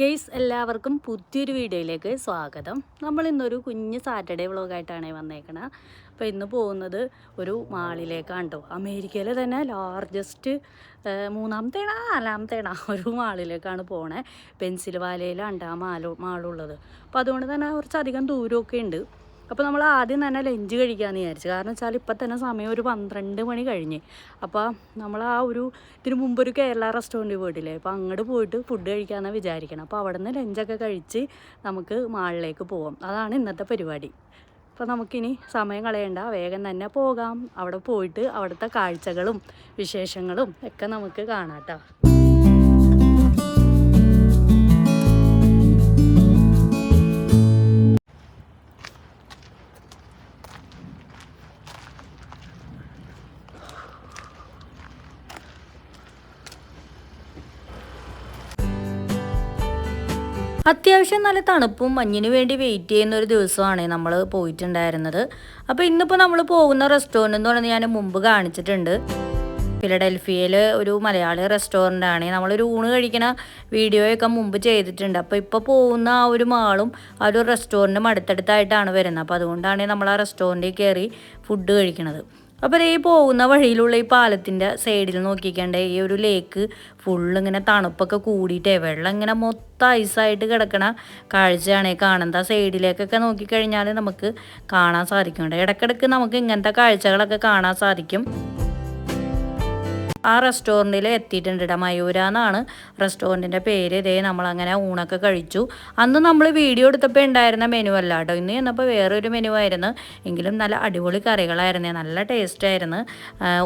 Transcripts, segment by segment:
Guys എല്ലാവർക്കും പുതിയൊരു വീഡിയോയിലേക്ക് സ്വാഗതം. നമ്മൾ ഇന്നൊരു കുഞ്ഞ് സാറ്റർഡേ വ്ളോഗായിട്ടാണ് വന്നേക്കണത് അപ്പോൾ ഇന്ന് പോകുന്നത് ഒരു മാളിലേക്കാണ് കേട്ടോ അമേരിക്കയിലെ തന്നെ ലാർജസ്റ്റ് മൂന്നാമത്തേണ നാലാമത്തേണ ഒരു മാളിലേക്കാണ് പോണേ. പെൻസിൽവാലയിലാണ് ആ മാലു മാളുള്ളത്. അപ്പോൾ അതുകൊണ്ട് തന്നെ കുറച്ചധികം ദൂരമൊക്കെ ഉണ്ട്. അപ്പോൾ നമ്മൾ ആദ്യം തന്നെ ലഞ്ച് കഴിക്കാമെന്ന് വിചാരിച്ചു. കാരണം വെച്ചാൽ ഇപ്പം തന്നെ സമയം ഒരു പന്ത്രണ്ട് മണി കഴിഞ്ഞ്. അപ്പോൾ നമ്മൾ ആ ഒരു ഇതിന് മുമ്പ് ഒരു കേരള റെസ്റ്റോറന്റ് പോയിട്ടില്ലേ? അപ്പോൾ അങ്ങോട്ട് പോയിട്ട് ഫുഡ് കഴിക്കാമെന്നാണ് വിചാരിക്കണം. അപ്പോൾ അവിടെ നിന്ന് ലഞ്ചൊക്കെ കഴിച്ച് നമുക്ക് മാളിലേക്ക് പോവാം. അതാണ് ഇന്നത്തെ പരിപാടി. അപ്പോൾ നമുക്കിനി സമയം കളയണ്ട. വേഗം തന്നെ പോകാം. അവിടെ പോയിട്ട് അവിടുത്തെ കാഴ്ചകളും വിശേഷങ്ങളും ഒക്കെ നമുക്ക് കാണാം കേട്ടോ അത്യാവശ്യം നല്ല തണുപ്പും മഞ്ഞിന് വേണ്ടി വെയിറ്റ് ചെയ്യുന്ന ഒരു ദിവസമാണ് നമ്മൾ പോയിട്ടുണ്ടായിരുന്നത്. അപ്പോൾ ഇന്നിപ്പോൾ നമ്മൾ പോകുന്ന റെസ്റ്റോറന്റ് എന്ന് പറഞ്ഞാൽ ഞാൻ മുമ്പ് കാണിച്ചിട്ടുണ്ട്. ഫിലഡൽഫിയയിൽ ഒരു മലയാളി റെസ്റ്റോറന്റ് ആണ്. നമ്മളൊരു ഊണ് കഴിക്കുന്ന വീഡിയോയൊക്കെ മുമ്പ് ചെയ്തിട്ടുണ്ട്. അപ്പോൾ ഇപ്പോൾ പോകുന്ന ആ ഒരു മാളും ആ ഒരു റെസ്റ്റോറന്റും അടുത്തടുത്തായിട്ടാണ് വരുന്നത്. അപ്പോൾ അതുകൊണ്ടാണ് നമ്മൾ ആ റെസ്റ്റോറന്റിൽ കയറി ഫുഡ് കഴിക്കുന്നത് അപ്പോൾ ഈ പോകുന്ന വഴിയിലുള്ള ഈ പാലത്തിന്റെ സൈഡിൽ നോക്കിക്കണ്ടേ ഈ ഒരു ലേക്ക് ഫുള്ള് ഇങ്ങനെ തണുപ്പൊക്കെ കൂടിയിട്ടേ വെള്ളം ഇങ്ങനെ മൊത്തം ഐസായിട്ട് കിടക്കണ കാഴ്ചയാണ് കാണുന്നത്. ആ സൈഡിലേക്കൊക്കെ നോക്കിക്കഴിഞ്ഞാൽ നമുക്ക് കാണാൻ സാധിക്കുന്നുണ്ട് ഇടയ്ക്കിടയ്ക്ക് നമുക്ക് ഇങ്ങനത്തെ കാഴ്ചകളൊക്കെ കാണാൻ സാധിക്കും. ആ റെസ്റ്റോറന്റിൽ എത്തിയിട്ടുണ്ട് കേട്ടോ മയൂര എന്നാണ് റെസ്റ്റോറന്റിന്റെ പേര്. ഇതേ നമ്മളങ്ങനെ ഊണൊക്കെ കഴിച്ചു. അന്ന് നമ്മൾ വീഡിയോ എടുത്തപ്പോൾ ഉണ്ടായിരുന്ന മെനു അല്ല കേട്ടോ ഇന്ന് ചെന്നപ്പോൾ വേറൊരു മെനു ആയിരുന്നു. എങ്കിലും നല്ല അടിപൊളി കറികളായിരുന്നു. നല്ല ടേസ്റ്റ് ആയിരുന്നു.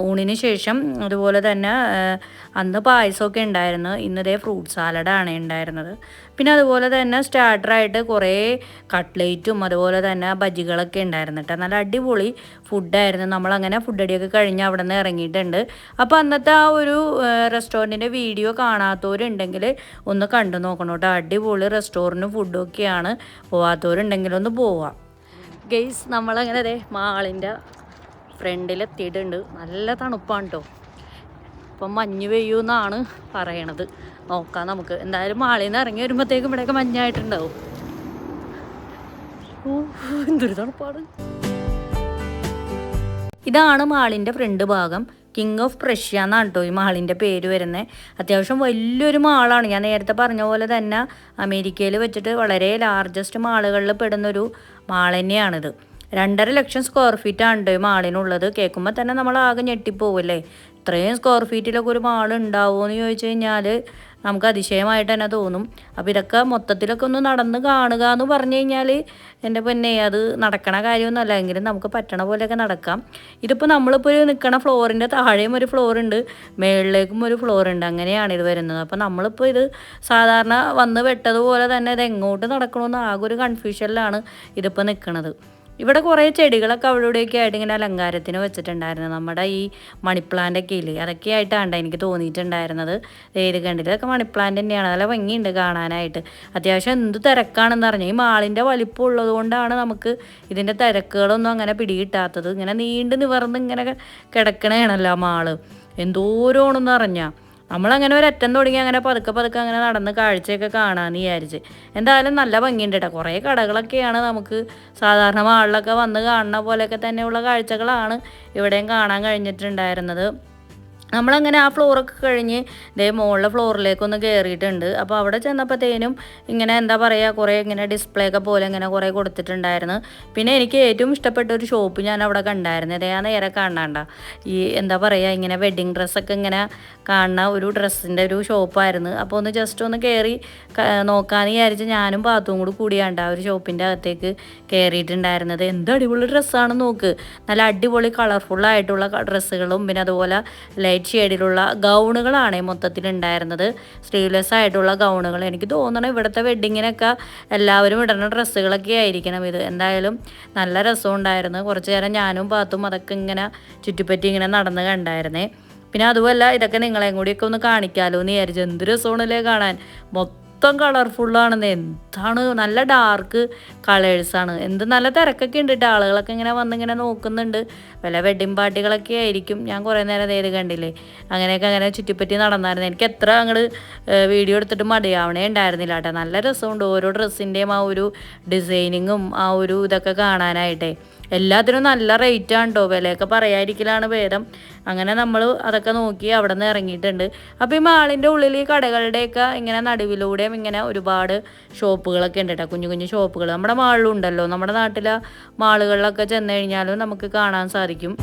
ഊണിന് ശേഷം അതുപോലെ തന്നെ അന്ന് പായസമൊക്കെ ഉണ്ടായിരുന്നു. ഇന്നതേ ഫ്രൂട്ട് സാലഡാണ് ഉണ്ടായിരുന്നത്. പിന്നെ അതുപോലെ തന്നെ സ്റ്റാർട്ടറായിട്ട് കുറേ കട്ട്ലേറ്റും അതുപോലെ തന്നെ ബജികളൊക്കെ ഉണ്ടായിരുന്നു കേട്ടോ നല്ല അടിപൊളി ഫുഡായിരുന്നു നമ്മളങ്ങനെ ഫുഡ് അടിയൊക്കെ കഴിഞ്ഞ് അവിടെ നിന്ന് ഇറങ്ങിയിട്ടുണ്ട്. അപ്പോൾ അന്നത്തെ ആ ഒരു റെസ്റ്റോറന്റിന്റെ വീഡിയോ കാണാത്തവരുണ്ടെങ്കിൽ ഒന്ന് കണ്ടു നോക്കണം കേട്ടോ അടിപൊളി റെസ്റ്റോറന്റും ഫുഡും ഒക്കെയാണ്. പോവാത്തവരുണ്ടെങ്കിൽ ഒന്ന് പോവാം. ഗെയ്സ് നമ്മളങ്ങനെ അതെ മാളിന്റെ ഫ്രണ്ടിലെത്തിയിട്ടുണ്ട് നല്ല തണുപ്പാണ് കേട്ടോ ഇപ്പം മഞ്ഞ് പെയ്യുമെന്നാണ് പറയണത്. നോക്കാം നമുക്ക്. എന്തായാലും മാളിൽ നിന്ന് ഇറങ്ങി വരുമ്പോഴത്തേക്കും ഇവിടെയൊക്കെ മഞ്ഞായിട്ടുണ്ടാവും. എന്തൊരു തണുപ്പാണ്. ഇതാണ് മാളിന്റെ ഫ്രണ്ട് ഭാഗം. കിങ് ഓഫ് പ്രഷ്യ എന്നാണ് കേട്ടോ ഈ മാളിന്റെ പേര് വരുന്നത് അത്യാവശ്യം വലിയൊരു മാളാണ്. ഞാൻ നേരത്തെ പറഞ്ഞ പോലെ തന്നെ അമേരിക്കയിൽ വെച്ചിട്ട് വളരെ ലാർജസ്റ്റ് മാളുകളിൽ പെടുന്നൊരു മാൾ തന്നെയാണിത്. രണ്ടര ലക്ഷം സ്ക്വയർ ഫീറ്റ് ആണ് ഈ മാളിനുള്ളത്. കേൾക്കുമ്പോൾ തന്നെ നമ്മൾ ആകെ ഞെട്ടിപ്പോവല്ലേ ഇത്രയും സ്ക്വയർ ഫീറ്റിലൊക്കെ ഒരു മാൾ ഉണ്ടാവുമോ എന്ന് ചോദിച്ചു കഴിഞ്ഞാൽ നമുക്ക് അതിശയമായിട്ട് തന്നെ തോന്നും. അപ്പോൾ ഇതൊക്കെ മൊത്തത്തിലൊക്കെ ഒന്ന് നടന്ന് കാണുക എന്ന് പറഞ്ഞു കഴിഞ്ഞാൽ എന്റെ പൊന്നെ അത് നടക്കണ കാര്യമൊന്നുമല്ല. എങ്കിലും നമുക്ക് പറ്റണ പോലെയൊക്കെ നടക്കാം. ഇതിപ്പോൾ നമ്മളിപ്പോൾ ഒരു നിൽക്കണ ഫ്ലോറിന്റെ താഴെയും ഒരു ഫ്ലോർ ഉണ്ട്. മേളിലേക്കും ഒരു ഫ്ലോർ ഉണ്ട്. അങ്ങനെയാണ് ഇത് വരുന്നത്. അപ്പോൾ നമ്മളിപ്പോൾ ഇത് സാധാരണ വന്ന് വെട്ടതുപോലെ തന്നെ ഇത് എങ്ങോട്ട് നടക്കണമെന്ന് ആകെ ഒരു കൺഫ്യൂഷനിലാണ് ഇതിപ്പോൾ നിൽക്കുന്നത് ഇവിടെ കുറേ ചെടികളൊക്കെ അവിടെ ഇവിടെയൊക്കെ ആയിട്ട് ഇങ്ങനെ അലങ്കാരത്തിന് വെച്ചിട്ടുണ്ടായിരുന്നു. നമ്മുടെ ഈ മണിപ്ലാന്റ് ഒക്കെ ഇല്ലേ അതൊക്കെ ആയിട്ടാണ് എനിക്ക് തോന്നിയിട്ടുണ്ടായിരുന്നത്. ഏത് കണ്ടില്ല? ഇതൊക്കെ മണിപ്ലാന്റ് തന്നെയാണ്. നല്ല ഭംഗിയുണ്ട് കാണാനായിട്ട്. അത്യാവശ്യം എന്ത് തിരക്കാണെന്ന് പറഞ്ഞു ഈ മാളിന്റെ വലിപ്പം ഉള്ളത് കൊണ്ടാണ് നമുക്ക് ഇതിന്റെ തിരക്കുകളൊന്നും അങ്ങനെ പിടികിട്ടാത്തത്. ഇങ്ങനെ നീണ്ട് നിവർന്ന് ഇങ്ങനെ കിടക്കണേണല്ലോ മാൾ. എന്തോരോണെന്ന് അറിഞ്ഞാൽ നമ്മളങ്ങനെ അറ്റം തുടങ്ങി അങ്ങനെ പതുക്കെ പതുക്കെ അങ്ങനെ നടന്ന് കാഴ്ചയൊക്കെ കാണാമെന്ന് വിചാരിച്ച്. എന്തായാലും നല്ല ഭംഗിയുണ്ട് കേട്ടോ കുറേ കടകളൊക്കെയാണ് നമുക്ക് സാധാരണ മാളിലൊക്കെ വന്ന് കാണുന്ന പോലെയൊക്കെ തന്നെയുള്ള കാഴ്ചകളാണ് ഇവിടെയും കാണാൻ കഴിഞ്ഞിട്ടുണ്ടായിരുന്നത്. നമ്മളങ്ങനെ ആ ഫ്ലോറൊക്കെ കഴിഞ്ഞ് ഇതേ മുകളിലെ ഫ്ലോറിലേക്കൊന്ന് കയറിയിട്ടുണ്ട് അപ്പോൾ അവിടെ ചെന്നപ്പോഴത്തേനും ഇങ്ങനെ എന്താ പറയുക കുറേ ഇങ്ങനെ ഡിസ്പ്ലേ ഒക്കെ പോലെ ഇങ്ങനെ കുറേ കൊടുത്തിട്ടുണ്ടായിരുന്നു. പിന്നെ എനിക്ക് ഏറ്റവും ഇഷ്ടപ്പെട്ട ഒരു ഷോപ്പ് ഞാൻ അവിടെ കണ്ടായിരുന്നു. ഇതേ ആ നേരെ കാണണ്ട. ഈ എന്താ പറയുക ഇങ്ങനെ വെഡ്ഡിങ് ഡ്രസ്സൊക്കെ ഇങ്ങനെ കാണുന്ന ഒരു ഡ്രസ്സിന്റെ ഒരു ഷോപ്പായിരുന്നു. അപ്പോൾ ഒന്ന് ജസ്റ്റ് ഒന്ന് കയറി നോക്കാമെന്ന് വിചാരിച്ച് ഞാനും പാത്തും കൂടി കൂടിയാണ്ട് ആ ഒരു ഷോപ്പിന്റെ അകത്തേക്ക് കയറിയിട്ടുണ്ടായിരുന്നത് എന്ത് അടിപൊളി ഡ്രസ്സാണെന്ന് നോക്ക്. നല്ല അടിപൊളി കളർഫുള്ളായിട്ടുള്ള ഡ്രസ്സുകളും പിന്നെ അതുപോലെ ലൈറ്റ് ഷെയ്ഡിലുള്ള ഗൗണുകളാണ് മൊത്തത്തിൽ ഉണ്ടായിരുന്നത് സ്ലീവ്ലെസ് ആയിട്ടുള്ള ഗൗണുകൾ. എനിക്ക് തോന്നണം ഇവിടുത്തെ വെഡ്ഡിങ്ങിനൊക്കെ എല്ലാവരും ഇടുന്ന ഡ്രസ്സുകളൊക്കെ ആയിരിക്കണം ഇത്. എന്തായാലും നല്ല രസം ഉണ്ടായിരുന്നു കുറച്ച് നേരം ഞാനും പാത്തും അതൊക്കെ ഇങ്ങനെ ചുറ്റിപ്പറ്റി ഇങ്ങനെ നടന്ന് കണ്ടായിരുന്നേ. പിന്നെ അതുമല്ല ഇതൊക്കെ നിങ്ങളെയും കൂടിയൊക്കെ ഒന്ന് കാണിക്കാമല്ലോ എന്ന് വിചാരിച്ചു. എന്ത് രസമാണല്ലേ കാണാൻ. മൊത്തം കളർഫുള്ളാണെന്ന് എന്താണ്? നല്ല ഡാർക്ക് കളേഴ്സാണ് എന്ത് നല്ല തിരക്കൊക്കെ ഉണ്ട് കേട്ടോ ആളുകളൊക്കെ ഇങ്ങനെ വന്നിങ്ങനെ നോക്കുന്നുണ്ട്. വല്ല വെഡ്ഡിങ് പാർട്ടികളൊക്കെ ആയിരിക്കും. ഞാൻ കുറേ നേരം നേര് കണ്ടില്ലേ? അങ്ങനെയൊക്കെ അങ്ങനെ ചുറ്റിപ്പറ്റി നടന്നായിരുന്നു. എനിക്ക് എത്ര അങ്ങോട്ട് വീഡിയോ എടുത്തിട്ട് മടിയാവണേ ഉണ്ടായിരുന്നില്ല കേട്ടോ നല്ല രസമുണ്ട്. ഓരോ ഡ്രസ്സിന്റെയും ആ ഒരു ഡിസൈനിങ്ങും ആ ഒരു ഇതൊക്കെ കാണാനായിട്ടേ. എല്ലാത്തിനും നല്ല റേറ്റാണ് കേട്ടോ വിലയൊക്കെ പറയാതിരിക്കലാണ് ഭേദം. അങ്ങനെ നമ്മൾ അതൊക്കെ നോക്കി അവിടെ നിന്ന് ഇറങ്ങിയിട്ടുണ്ട്. അപ്പോൾ ഈ മാളിന്റെ ഉള്ളിൽ ഈ കടകളുടെയൊക്കെ ഇങ്ങനെ നടുവിലൂടെയും ഇങ്ങനെ ഒരുപാട് ഷോപ്പുകളൊക്കെ ഉണ്ട് കേട്ടോ കുഞ്ഞു കുഞ്ഞു ഷോപ്പുകൾ. നമ്മുടെ മാളിലും ഉണ്ടല്ലോ. നമ്മുടെ നാട്ടിലെ മാളുകളിലൊക്കെ ചെന്ന് കഴിഞ്ഞാലും നമുക്ക് കാണാൻ സാധിക്കും.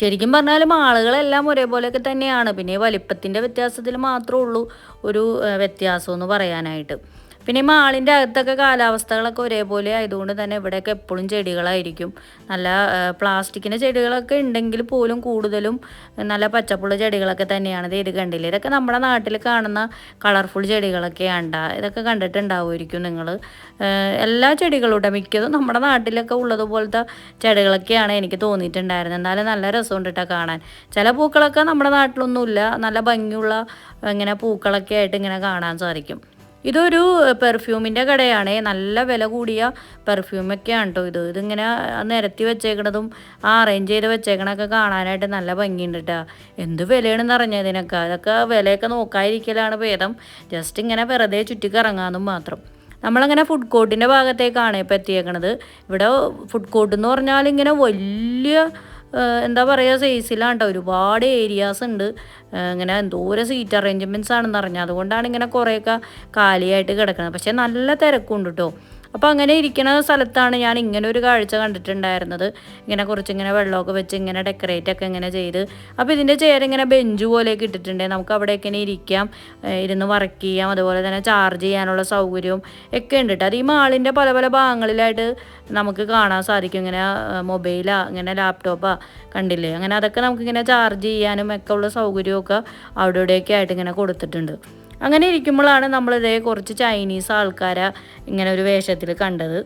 ശരിക്കും പറഞ്ഞാൽ മാളുകളെല്ലാം ഒരേപോലെയൊക്കെ തന്നെയാണ്. പിന്നെ വലിപ്പത്തിന്റെ വ്യത്യാസത്തിൽ മാത്രമേ ഉള്ളൂ ഒരു വ്യത്യാസമെന്ന് പറയാനായിട്ട്. പിന്നെ ഈ മാളിന്റെ അകത്തൊക്കെ കാലാവസ്ഥകളൊക്കെ ഒരേപോലെ ആയതുകൊണ്ട് തന്നെ ഇവിടെയൊക്കെ എപ്പോഴും ചെടികളായിരിക്കും. നല്ല പ്ലാസ്റ്റിക്കിന്റെ ചെടികളൊക്കെ ഉണ്ടെങ്കിൽ പോലും കൂടുതലും നല്ല പച്ചപ്പുള്ള ചെടികളൊക്കെ തന്നെയാണ്. ഇത് കണ്ടില്ലേ? ഇതൊക്കെ നമ്മുടെ നാട്ടിൽ കാണുന്ന കളർഫുൾ ചെടികളൊക്കെയാണ്. ഇതൊക്കെ കണ്ടിട്ടുണ്ടാവുമായിരിക്കും നിങ്ങൾ എല്ലാ ചെടികളുടെ മിക്കതും നമ്മുടെ നാട്ടിലൊക്കെ ഉള്ളതുപോലത്തെ ചെടികളൊക്കെയാണ് എനിക്ക് തോന്നിയിട്ടുണ്ടായിരുന്നത്. എന്നാലും നല്ല രസമുണ്ട് കാണാൻ. ചില പൂക്കളൊക്കെ നമ്മുടെ നാട്ടിലൊന്നുമില്ല. നല്ല ഭംഗിയുള്ള ഇങ്ങനെ പൂക്കളൊക്കെ ആയിട്ട് ഇങ്ങനെ കാണാൻ സാധിക്കും. ഇതൊരു പെർഫ്യൂമിന്റെ കടയാണ്. നല്ല വില കൂടിയ പെർഫ്യൂമൊക്കെയാണ് കേട്ടോ ഇത്. ഇതിങ്ങനെ നിരത്തി വെച്ചേക്കണതും ആ അറേഞ്ച് ചെയ്ത് വെച്ചേക്കണൊക്കെ കാണാനായിട്ട് നല്ല ഭംഗിയുണ്ട് കേട്ടോ എന്ത് വിലയാണെന്ന് അറിഞ്ഞതിനൊക്കെ അതൊക്കെ വിലയൊക്കെ നോക്കാതിരിക്കലാണ് ഭേദം. ജസ്റ്റ് ഇങ്ങനെ വെറുതെ ചുറ്റിക്കറങ്ങാമെന്നും മാത്രം. നമ്മളങ്ങനെ ഫുഡ് കോർട്ടിന്റെ ഭാഗത്തേക്കാണ് ഇപ്പോൾ എത്തിയേക്കണത്. ഇവിടെ ഫുഡ് കോർട്ട് എന്ന് പറഞ്ഞാൽ ഇങ്ങനെ വലിയ എന്താ പറയുക സൈസിലാണ് കേട്ടോ ഒരുപാട് ഏരിയാസ് ഉണ്ട്. ഇങ്ങനെ എന്തോരം സീറ്റ് അറേഞ്ച്മെന്റ്സ് ആണെന്ന് അറിഞ്ഞാൽ അതുകൊണ്ടാണ് ഇങ്ങനെ കുറേയൊക്കെ കാലിയായിട്ട് കിടക്കുന്നത് പക്ഷേ നല്ല തിരക്കുണ്ട് കേട്ടോ അപ്പോൾ അങ്ങനെ ഇരിക്കുന്ന സ്ഥലത്താണ് ഞാൻ ഇങ്ങനെ ഒരു കാഴ്ച കണ്ടിട്ടുണ്ടായിരുന്നത്. ഇങ്ങനെ കുറച്ച് ഇങ്ങനെ വെള്ളമൊക്കെ വെച്ച് ഇങ്ങനെ ഡെക്കറേറ്റ് ഒക്കെ ഇങ്ങനെ ചെയ്ത്. അപ്പോൾ ഇതിന്റെ ചെയർ ഇങ്ങനെ ബെഞ്ച് പോലെയൊക്കെ ഇട്ടിട്ടുണ്ട്. നമുക്ക് അവിടെയൊക്കെ ഇങ്ങനെ ഇരിക്കാം. ഇരുന്ന് വർക്ക് ചെയ്യാം. അതുപോലെ തന്നെ ചാർജ് ചെയ്യാനുള്ള സൗകര്യവും ഒക്കെ ഉണ്ട് അത് ഈ മാളിന്റെ പല പല ഭാഗങ്ങളിലായിട്ട് നമുക്ക് കാണാൻ സാധിക്കും. ഇങ്ങനെ മൊബൈലാ ഇങ്ങനെ ലാപ്ടോപ്പാ കണ്ടില്ലേ? അങ്ങനെ അതൊക്കെ നമുക്കിങ്ങനെ ചാർജ് ചെയ്യാനും ഒക്കെ ഉള്ള സൗകര്യമൊക്കെ അവിടെ ഇവിടെയൊക്കെ ആയിട്ട് ഇങ്ങനെ കൊടുത്തിട്ടുണ്ട്. അങ്ങനെ ഇരിക്കുമ്പോഴാണ് നമ്മളിതേ കുറച്ച് ചൈനീസ് ആൾക്കാരെ ഇങ്ങനെ ഒരു വേഷത്തിൽ കണ്ടത്.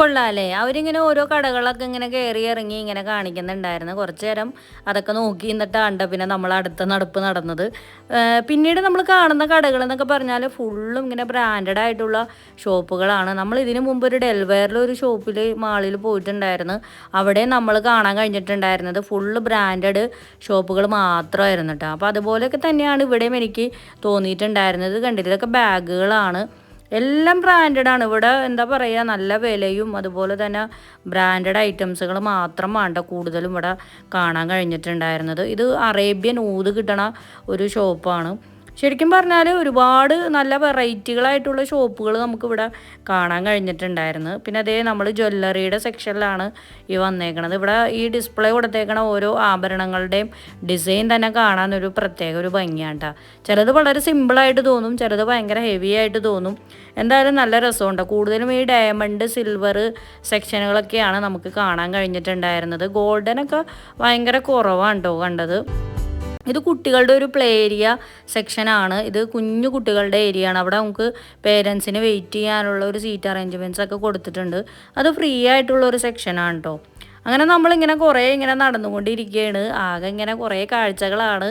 കൊള്ളാല്ലേ? അവരിങ്ങനെ ഓരോ കടകളൊക്കെ ഇങ്ങനെ കയറി ഇറങ്ങി ഇങ്ങനെ കാണിക്കുന്നുണ്ടായിരുന്നു. കുറച്ചു നേരം അതൊക്കെ നോക്കി നിന്നിട്ടാണ് പിന്നെ നമ്മൾ അടുത്ത നടപ്പ് നടന്നത്. പിന്നീട് നമ്മൾ കാണുന്ന കടകൾ എന്നൊക്കെ പറഞ്ഞാൽ ഫുള്ളും ഇങ്ങനെ ബ്രാൻഡഡ് ആയിട്ടുള്ള ഷോപ്പുകളാണ്. നമ്മൾ ഇതിനു മുമ്പ് ഒരു ഡെൽവെയറിൽ ഒരു ഷോപ്പിൽ മാളിൽ പോയിട്ടുണ്ടായിരുന്നു. അവിടെ നമ്മൾ കാണാൻ കഴിഞ്ഞിട്ടുണ്ടായിരുന്നത് ഫുള്ള് ബ്രാൻഡഡ് ഷോപ്പുകൾ മാത്രമായിരുന്നു കേട്ടോ അപ്പോൾ അതുപോലെയൊക്കെ തന്നെയാണ് ഇവിടെയും എനിക്ക് തോന്നിയിട്ടുണ്ടായിരുന്നത്. കണ്ടിട്ട് ഇതൊക്കെ ബാഗുകളാണ്. എല്ലാം ബ്രാൻഡഡ് ആണ്. ഇവിടെ എന്താ പറയുക നല്ല വിലയും അതുപോലെ തന്നെ ബ്രാൻഡഡ് ഐറ്റംസുകൾ മാത്രം വേണ്ട കൂടുതലും ഇവിടെ കാണാൻ കഴിഞ്ഞിട്ടുണ്ടായിരുന്നത്. ഇത് അറേബ്യൻ ഊത് കിട്ടണ ഒരു ഷോപ്പാണ് ശരിക്കും പറഞ്ഞാൽ ഒരുപാട് നല്ല വെറൈറ്റികളായിട്ടുള്ള ഷോപ്പുകൾ നമുക്കിവിടെ കാണാൻ കഴിഞ്ഞിട്ടുണ്ടായിരുന്നു. പിന്നെ അതേ നമ്മൾ ജ്വല്ലറിയുടെ സെക്ഷനിലാണ് ഈ വന്നേക്കണത്. ഇവിടെ ഈ ഡിസ്പ്ലേ കൊടുത്തേക്കണ ഓരോ ആഭരണങ്ങളുടെയും ഡിസൈൻ തന്നെ കാണാൻ ഒരു പ്രത്യേക ഒരു ഭംഗിയാണ് കേട്ടോ ചിലത് വളരെ സിമ്പിളായിട്ട് തോന്നും ചിലത് ഭയങ്കര ഹെവി ആയിട്ട് തോന്നും. എന്തായാലും നല്ല രസമുണ്ട്. കൂടുതലും ഈ ഡയമണ്ട് സിൽവർ സെക്ഷനുകളൊക്കെയാണ് നമുക്ക് കാണാൻ കഴിഞ്ഞിട്ടുണ്ടായിരുന്നത്. ഗോൾഡനൊക്കെ ഭയങ്കര കുറവാണ് കേട്ടോ കണ്ടത്. ഇത് കുട്ടികളുടെ ഒരു പ്ലേ ഏരിയ സെക്ഷനാണ് ഇത് കുഞ്ഞു കുട്ടികളുടെ ഏരിയ ആണ്. അവിടെ നമുക്ക് പേരൻസിന് വെയിറ്റ് ചെയ്യാനുള്ള ഒരു സീറ്റ് അറേഞ്ച്മെന്റ്സ് ഒക്കെ കൊടുത്തിട്ടുണ്ട്. അത് ഫ്രീ ആയിട്ടുള്ള ഒരു സെക്ഷനാണ് കേട്ടോ അങ്ങനെ നമ്മളിങ്ങനെ കുറേ ഇങ്ങനെ നടന്നുകൊണ്ടിരിക്കുകയാണ്. ആകെ ഇങ്ങനെ കുറേ കാഴ്ചകളാണ്.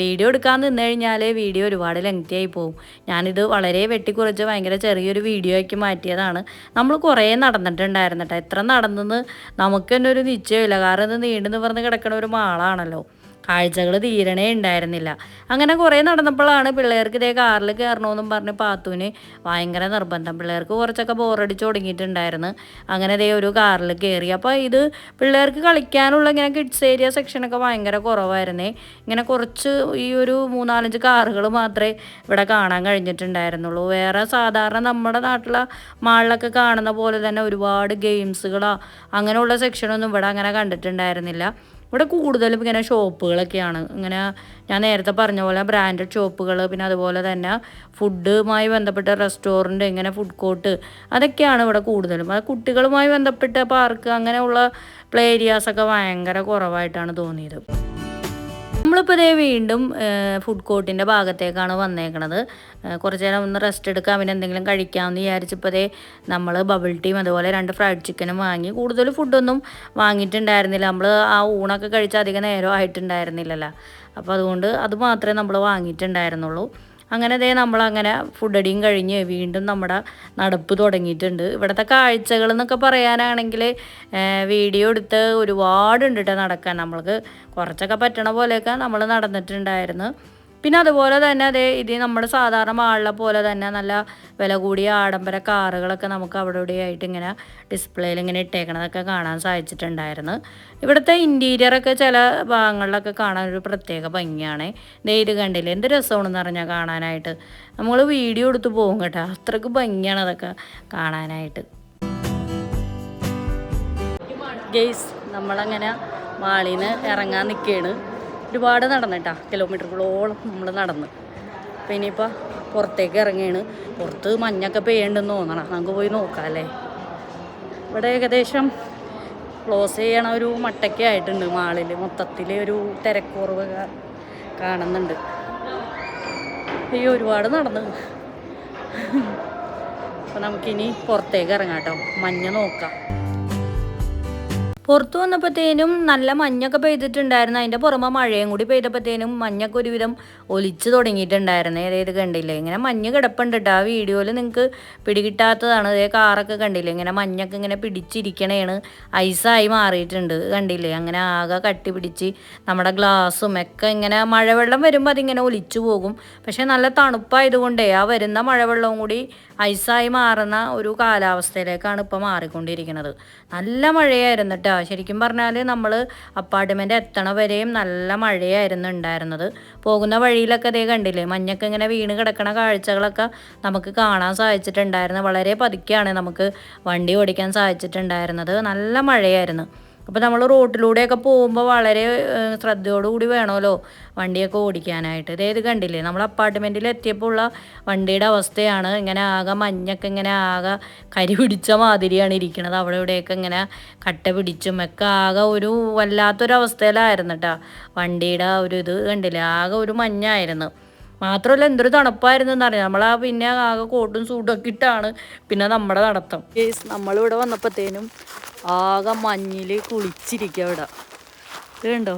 വീഡിയോ എടുക്കാൻ നിന്ന് കഴിഞ്ഞാൽ വീഡിയോ ഒരുപാട് ലെങ്തി ആയി പോകും ഞാനിത് വളരെ വെട്ടിക്കുറച്ച് ഭയങ്കര ചെറിയൊരു വീഡിയോ ആക്കി മാറ്റിയതാണ്. നമ്മൾ കുറേ നടന്നിട്ടുണ്ടായിരുന്നു കേട്ടോ എത്ര നടന്നെന്ന് നമുക്ക് തന്നെ ഒരു നിശ്ചയമില്ല. കാരണം ഇത് നീണ്ടു നിവർന്ന് കിടക്കണ ഒരു മാളാണല്ലോ. കാഴ്ചകൾ തീരണേ ഉണ്ടായിരുന്നില്ല. അങ്ങനെ കുറേ നടന്നപ്പോഴാണ് പിള്ളേർക്ക് ഇതേ കാറിൽ കയറണമെന്നും പറഞ്ഞ് പാത്തുവിന് ഭയങ്കര നിർബന്ധം. പിള്ളേർക്ക് കുറച്ചൊക്കെ ബോറടിച്ച് തുടങ്ങിയിട്ടുണ്ടായിരുന്നു അങ്ങനെ ഇതേ ഒരു കാറിൽ കയറി. അപ്പോൾ ഇത് പിള്ളേർക്ക് കളിക്കാനുള്ള ഇങ്ങനെ കിഡ്സ് ഏരിയ സെക്ഷനൊക്കെ ഭയങ്കര കുറവായിരുന്നേ. ഇങ്ങനെ കുറച്ച് ഈ ഒരു മൂന്നാലഞ്ച് കാറുകൾ മാത്രമേ ഇവിടെ കാണാൻ കഴിഞ്ഞിട്ടുണ്ടായിരുന്നുള്ളൂ. വേറെ സാധാരണ നമ്മുടെ നാട്ടിലെ മാളിലൊക്കെ കാണുന്ന പോലെ തന്നെ ഒരുപാട് ഗെയിംസുകളോ അങ്ങനെയുള്ള സെക്ഷനൊന്നും ഇവിടെ അങ്ങനെ കണ്ടിട്ടുണ്ടായിരുന്നില്ല. ഇവിടെ കൂടുതലും ഇങ്ങനെ ഷോപ്പുകളൊക്കെയാണ്. ഇങ്ങനെ ഞാൻ നേരത്തെ പറഞ്ഞ പോലെ ബ്രാൻഡഡ് ഷോപ്പുകൾ പിന്നെ അതുപോലെ തന്നെ ഫുഡുമായി ബന്ധപ്പെട്ട റെസ്റ്റോറന്റ് ഇങ്ങനെ ഫുഡ് കോർട്ട് അതൊക്കെയാണ് ഇവിടെ കൂടുതലും. അത് കുട്ടികളുമായി ബന്ധപ്പെട്ട പാർക്ക് അങ്ങനെയുള്ള പ്ലേ ഏരിയാസൊക്കെ ഭയങ്കര കുറവായിട്ടാണ് തോന്നിയത്. നമ്മളിപ്പോൾ ഇതേ വീണ്ടും ഫുഡ് കോർട്ടിന്റെ ഭാഗത്തേക്കാണ് വന്നേക്കണത്. കുറച്ച് നേരം ഒന്ന് റെസ്റ്റ് എടുക്കാം പിന്നെ എന്തെങ്കിലും കഴിക്കാമെന്ന് വിചാരിച്ചപ്പോൾ ഇതേ നമ്മൾ ബബിൾ ടീം അതുപോലെ രണ്ട് ഫ്രൈഡ് ചിക്കനും വാങ്ങി. കൂടുതൽ ഫുഡൊന്നും വാങ്ങിയിട്ടുണ്ടായിരുന്നില്ല. നമ്മൾ ആ ഊണൊക്കെ കഴിച്ച് അധികം നേരം ആയിട്ടുണ്ടായിരുന്നില്ലല്ലോ. അപ്പോൾ അതുകൊണ്ട് അത് മാത്രമേ നമ്മൾ വാങ്ങിയിട്ടുണ്ടായിരുന്നുള്ളൂ. അങ്ങനെ ദേ നമ്മളങ്ങനെ ഫുഡ് അടിയും കഴിഞ്ഞ് വീണ്ടും നമ്മുടെ നടപ്പ് തുടങ്ങിയിട്ടുണ്ട്. ഇവിടുത്തെ കാഴ്ചകൾ എന്നൊക്കെ പറയാനാണെങ്കിൽ വീഡിയോ എടുത്ത് ഒരുപാടുണ്ട് കേട്ടോ നടക്കാൻ. നമ്മൾക്ക് കുറച്ചൊക്കെ പറ്റണ പോലെയൊക്കെ നമ്മൾ നടന്നിട്ടുണ്ടായിരുന്നു. പിന്നെ അതുപോലെ തന്നെ അതേ ഇത് നമ്മുടെ സാധാരണ മാളിലെ പോലെ തന്നെ നല്ല വില കൂടിയ ആഡംബര കാറുകളൊക്കെ നമുക്ക് അവിടെ ഇവിടെ ആയിട്ട് ഇങ്ങനെ ഡിസ്പ്ലേയിൽ ഇങ്ങനെ ഇട്ടേക്കണതൊക്കെ കാണാൻ സാധിച്ചിട്ടുണ്ടായിരുന്നു. ഇവിടുത്തെ ഇന്റീരിയറൊക്കെ ചില ഭാഗങ്ങളിലൊക്കെ കാണാൻ ഒരു പ്രത്യേക ഭംഗിയാണ്. ഇത് കണ്ടില്ല? എന്ത് രസമാണെന്ന് പറഞ്ഞാൽ കാണാനായിട്ട്. നമ്മൾ വീഡിയോ എടുത്ത് പോകും കേട്ടോ. അത്രയ്ക്ക് ഭംഗിയാണ് അതൊക്കെ കാണാനായിട്ട്. ഗെയ്സ് നമ്മളങ്ങനെ മാളിൽ നിന്ന് ഇറങ്ങാൻ നിൽക്കുകയാണ് ഒരുപാട് നടന്നിട്ടാ. കിലോമീറ്ററുകളോളം നമ്മൾ നടന്ന്. അപ്പം ഇനിയിപ്പോൾ പുറത്തേക്ക് ഇറങ്ങിയാണ് പുറത്ത് മഞ്ഞൊക്കെ പെയ്യണ്ടെന്ന് തോന്നണം. നമുക്ക് പോയി നോക്കാം അല്ലേ? ഇവിടെ ഏകദേശം ക്ലോസ് ചെയ്യണ ഒരു മട്ടയ്ക്ക് ആയിട്ടുണ്ട് മാളിൽ മൊത്തത്തിൽ ഒരു തിരക്കുറവ് കാണുന്നുണ്ട്. അയ്യോ ഒരുപാട് നടന്നു. അപ്പം നമുക്കിനി പുറത്തേക്ക് ഇറങ്ങാം കേട്ടോ. മഞ്ഞ് നോക്കാം. പുറത്തു വന്നപ്പോഴത്തേനും നല്ല മഞ്ഞൊക്കെ പെയ്തിട്ടുണ്ടായിരുന്നു. അതിന്റെ പുറമെ മഴയും കൂടി പെയ്തപ്പോഴത്തേനും മഞ്ഞൊക്കെ ഒരുവിധം ഒലിച്ചു തുടങ്ങിയിട്ടുണ്ടായിരുന്നു. ഏതേത് കണ്ടില്ലേ? ഇങ്ങനെ മഞ്ഞ് കിടപ്പുണ്ട് ആ വീഡിയോയിൽ നിങ്ങൾക്ക് പിടികിട്ടാത്തതാണ്. അതേ കാറൊക്കെ കണ്ടില്ലേ? ഇങ്ങനെ മഞ്ഞൊക്കെ ഇങ്ങനെ പിടിച്ചിരിക്കണേണ്. ഐസായി മാറിയിട്ടുണ്ട്. കണ്ടില്ലേ? അങ്ങനെ ആകെ കട്ടി പിടിച്ച് നമ്മുടെ ഗ്ലാസും ഒക്കെ ഇങ്ങനെ മഴവെള്ളം വരുമ്പോൾ അതിങ്ങനെ ഒലിച്ചു പോകും. പക്ഷേ നല്ല തണുപ്പായതുകൊണ്ടേ ആ വരുന്ന മഴവെള്ളവും കൂടി ഐസായി മാറുന്ന ഒരു കാലാവസ്ഥയിലേക്കാണ് ഇപ്പോൾ മാറിക്കൊണ്ടിരിക്കുന്നത് നല്ല മഴയായിരുന്നു കേട്ടോ ശരിക്കും പറഞ്ഞാൽ നമ്മൾ അപ്പാർട്ട്മെന്റ് എത്തണ വരെയും നല്ല മഴയായിരുന്നു ഉണ്ടായിരുന്നത്. പോകുന്ന വഴിയിലൊക്കെ അതേ കണ്ടില്ലേ മഞ്ഞൊക്കെ ഇങ്ങനെ വീണ് കിടക്കണ കാഴ്ചകളൊക്കെ നമുക്ക് കാണാൻ സാധിച്ചിട്ടുണ്ടായിരുന്നു. വളരെ പതുക്കെയാണ് നമുക്ക് വണ്ടി ഓടിക്കാൻ സാധിച്ചിട്ടുണ്ടായിരുന്നത്. നല്ല മഴയായിരുന്നു. അപ്പോൾ നമ്മൾ റോട്ടിലൂടെയൊക്കെ പോകുമ്പോൾ വളരെ ശ്രദ്ധയോടുകൂടി വേണമല്ലോ വണ്ടിയൊക്കെ ഓടിക്കാനായിട്ട്. ഇത് കണ്ടില്ലേ? നമ്മൾ അപ്പാർട്ട്മെന്റിൽ എത്തിയപ്പോൾ ഉള്ള വണ്ടിയുടെ അവസ്ഥയാണ്. ഇങ്ങനെ ആകെ മഞ്ഞൊക്കെ ഇങ്ങനെ ആകെ കരി പിടിച്ച മാതിരിയാണ് ഇരിക്കുന്നത് അവിടെ ഇവിടെയൊക്കെ ഇങ്ങനെ കട്ട പിടിച്ചും ഒക്കെ ആകെ ഒരു വല്ലാത്തൊരവസ്ഥയിലായിരുന്നു കേട്ടോ വണ്ടിയുടെ ഒരു ഇത് കണ്ടില്ലേ? ആകെ ഒരു മഞ്ഞായിരുന്നു. മാത്രമല്ല എന്തൊരു തണുപ്പായിരുന്നു എന്നറിയാം? നമ്മൾ ആ പിന്നെ ആകെ കോട്ടും സൂട്ടും ഒക്കെ ഇട്ടാണ് പിന്നെ നമ്മുടെ നടത്തം. നമ്മളിവിടെ വന്നപ്പോഴത്തേനും ആകെ മഞ്ഞിൽ കുളിച്ചിരിക്കുക ഇവിടെ ഇതുണ്ടോ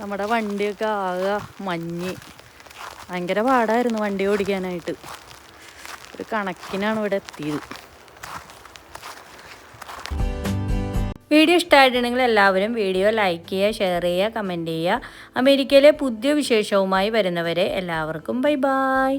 നമ്മുടെ വണ്ടിയൊക്കെ ആകെ മഞ്ഞ്. ഭയങ്കര പാടായിരുന്നു വണ്ടി ഓടിക്കാനായിട്ട്. ഒരു കണക്കിനാണ് ഇവിടെ എത്തിയത്. വീഡിയോ ഇഷ്ടമായിട്ടുണ്ടെങ്കിൽ എല്ലാവരും വീഡിയോ ലൈക്ക് ചെയ്യുക ഷെയർ ചെയ്യുക കമന്റ് ചെയ്യുക. അമേരിക്കയിലെ പുതിയ വിശേഷവുമായി വരുന്നവരെ എല്ലാവർക്കും ബൈ ബൈ.